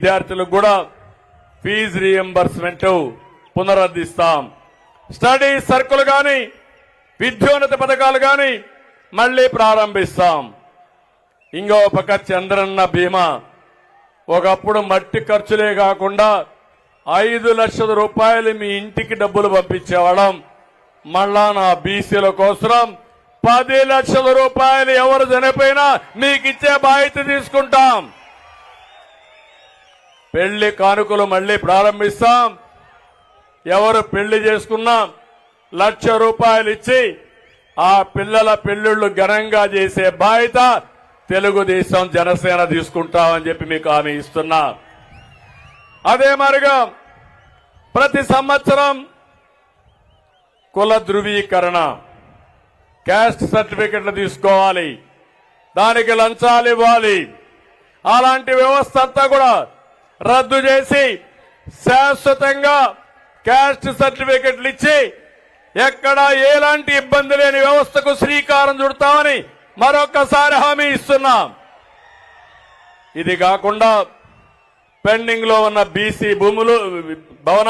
విద్యార్థులకు కూడా fees reimbursement పునరుద్ధిస్తాం స్టడీ సర్కుల్ కానీ విద్యోన్నత పథకాలు కానీ మళ్ళీ ప్రారంభిస్తాం. ఇంకో పక్క చంద్రన్న బీమా. ఒకప్పుడు మట్టి ఖర్చులే కాకుండా ఐదు లక్షల రూపాయలు మీ ఇంటికి డబ్బులు పంపించేవాళ్ళం. మళ్ళా నా బీసీల కోసం పది లక్షల రూపాయలు ఎవరు చనిపోయినా మీకు ఇచ్చే బాధ్యత తీసుకుంటాం. పెళ్ళి కానుకలు మళ్ళీ ప్రారంభిస్తాం. ఎవరు పెళ్ళి చేసుకున్నా లక్ష రూపాయలు ఇచ్చి ఆ పిల్లల పెళ్ళిళ్ళు ఘనంగా చేసే బాధ్యత తెలుగుదేశం జనసేన తీసుకుంటామని చెప్పి మీకు హామీ ఇస్తున్నా. అదే మరిగా ప్రతి సంవత్సరం కుల ధృవీకరణ క్యాస్ట్ సర్టిఫికెట్లు తీసుకోవాలి దానికి లంచాలు ఇవ్వాలి. అలాంటి వ్యవస్థ అంతా కూడా రద్దు చేసి శాశ్వతంగా క్యాస్ట్ సర్టిఫికెట్లు ఇచ్చి ఎక్కడ ఎలాంటి ఇబ్బంది లేని వ్యవస్థకు శ్రీకారం చుడతామని మరొకసారి హామీ ఇస్తున్నాం. ఇది కాకుండా పెండింగ్లో ఉన్న బీసీ భూములు భవనాలు